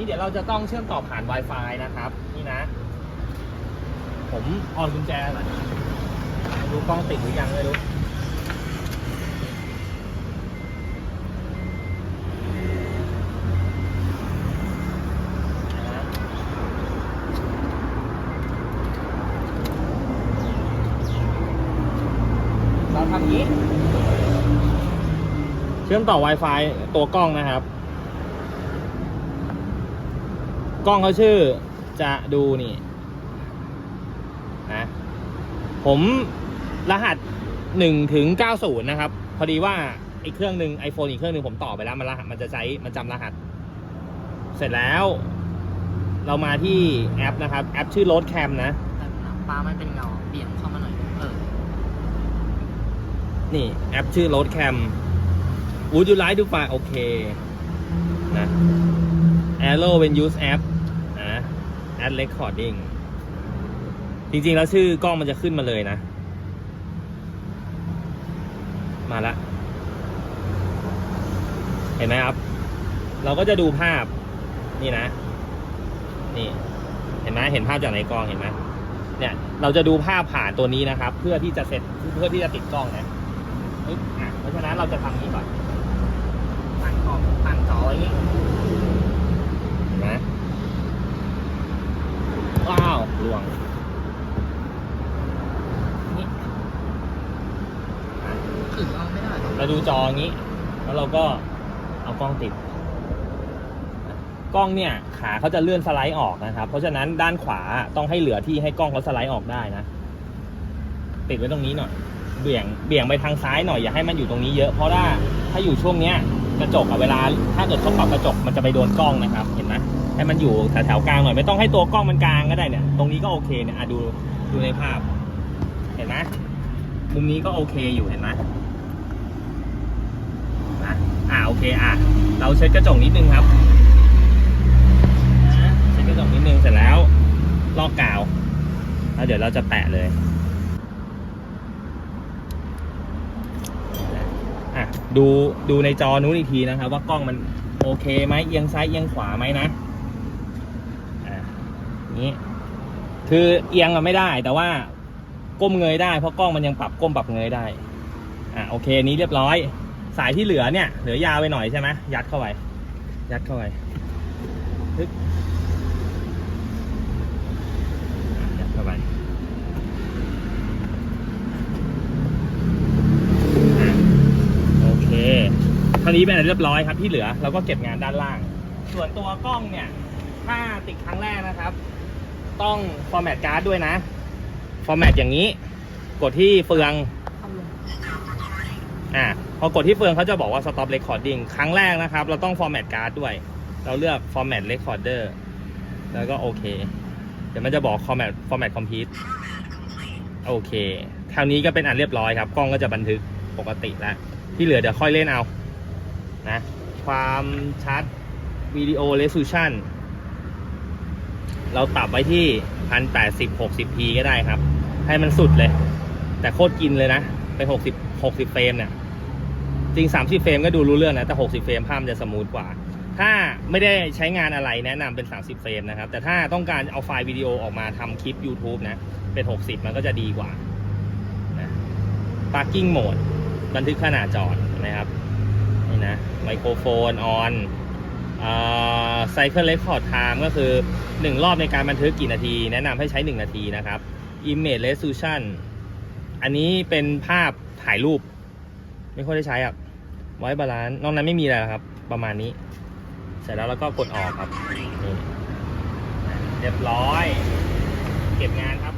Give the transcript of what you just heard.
นี้เดี๋ยวเราจะต้องเชื่อมต่อผ่าน Wi-Fi นะครับ นี่นะ ผมออนกุญแจหน่อยไม่รู้กล้องติดหรือยังไม่รู้เราทำนี้ เชื่อมต่อ Wi-Fi ตัวกล้องนะครับ กล้องเขาชื่อจะดูนี่นะผมรหัสหนึ่งถึงเก้าศูนย์นะครับ พอดีว่าอีกเครื่องหนึ่ง iPhone อีกเครื่องหนึ่งผมต่อไปแล้ว มันรหัสมันจะใช้มันจำรหัส เสร็จแล้ว เรามาที่แอปนะครับ แอปชื่อ Road Cam นะแต่ปลามันเป็นเงาเบี่ยงเข้ามาหน่อยเออนี่ แอปชื่อ Road Cam Would you like to find โอเคนะ Arrow when use app นะ add recording จริงๆ แล้วชื่อกล้องมันจะขึ้นมาเลยนะ มาละ เห็นไหมครับ เราก็จะดูภาพนี่นะ นี่ เห็นไหมเห็นภาพจากในกล้องเห็นไหมเนี่ยเราจะดูภาพผ่านตัวนี้นะครับ เพื่อที่จะเสร็จเพื่อที่จะติดกล้องนะเพราะฉะนั้นเราจะทำนี้ก่อนตั้งกล้องตั้งจออย่างนี้เห็นไหมว้าวลวงนี่อะ ถือเอาไม่ได้หรอ เราดูจออย่างนี้ แล้วเราก็เอากล้องติด กล้องเนี่ยขาเขาจะเลื่อนสไลด์ออกนะครับ เพราะฉะนั้นด้านขวาต้องให้เหลือที่ให้กล้องเขาสไลด์ออกได้นะ ติดไว้ตรงนี้หน่อย เบี่ยงเบี่ยงไปทางซ้ายหน่อยอย่าให้มันอยู่ตรงนี้เยอะ เพราะว่าถ้าอยู่ช่วงเนี้ยกระจกอะเวลา ถ้าเกิดเขาปรับกระจกมันจะไปโดนกล้องนะครับ เห็นไหมให้มันอยู่แถวๆกลางหน่อยไม่ต้องให้ตัวกล้องมันกลางก็ได้เนี่ย ตรงนี้ก็โอเคเนี่ยอะดูดูในภาพ เห็นไหมมุมนี้ก็โอเคอยู่เห็นไหม โอเคอะเราเช็ดกระจกนิดนึงครับเช็ดกระจกนิดนึงเสร็จแล้วลอกกาว แล้วเดี๋ยวเราจะแปะเลยอะดูดูในจอนู้นอีกทีนะครับ ว่ากล้องมันโอเคไหมเอียงซ้ายเอียงขวาไหมนะอะนี้คือเอียงอะไม่ได้แต่ว่าก้มเงยได้เพราะกล้องมันยังปรับก้มปรับเงยได้อะโอเคนี้เรียบร้อย สายที่เหลือเนี่ยเหลือยาวไปหน่อยใช่ไหมยัดเข้าไปยัดเข้าไปยัดเข้าไปโอเคเท่านี้เป็นอันเรียบร้อยครับที่เหลือเราก็เก็บงานด้านล่าง ส่วนตัวกล้องเนี่ย ถ้าติดครั้งแรกนะครับ ต้องฟอร์แมตการ์ดด้วยนะ ฟอร์แมตอย่างนี้ กดที่เฟืองทำลง อ่าพอกดที่เฟืองเขาจะบอกว่า stop recording ครั้งแรกนะครับ เราต้อง format card ด้วย เราเลือก format recorder แล้วก็โอเค เดี๋ยวมันจะบอก format format complete โอเค คราวนี้ก็เป็นอันเรียบร้อยครับ กล้องก็จะบันทึกปกติแล้ว ที่เหลือเดี๋ยวค่อยเล่นเอา นะ ความชัดวิดีโอ resolution เราปรับไว้ที่ 1080 60p ก็ได้ครับ ให้มันสุดเลย แต่โคตรกินเลยนะ ไป 60 60 เฟรมเนี่ย จริง 30 เฟรมก็ดูรู้เรื่องนะ แต่ 60 เฟรมภาพมันจะสมูทกว่า ถ้าไม่ได้ใช้งานอะไรแนะนำเป็น 30 เฟรมนะครับ แต่ถ้าต้องการเอาไฟล์วิดีโอออกมาทำคลิป YouTube นะ เป็น 60 มันก็จะดีกว่านะ Parking Mode บันทึกขณะจอดนะครับ นี่นะ ไมโครโฟนออนไซเคิลเ r คคอร์ดไทม์ก็คือ 1 รอบในการบันทึกกี่นาที แนะนำให้ใช้ 1 นาทีนะครับ Image Resolution อันนี้เป็นภาพถ่ายรูป ไม่ค่อยได้ใช้อะ ไว้บาลานซ์นอกนั้นไม่มีอะไรแล้วครับ ประมาณนี้ เสร็จแล้วเราก็กดออกครับนี่เรียบร้อย เก็บงานครับ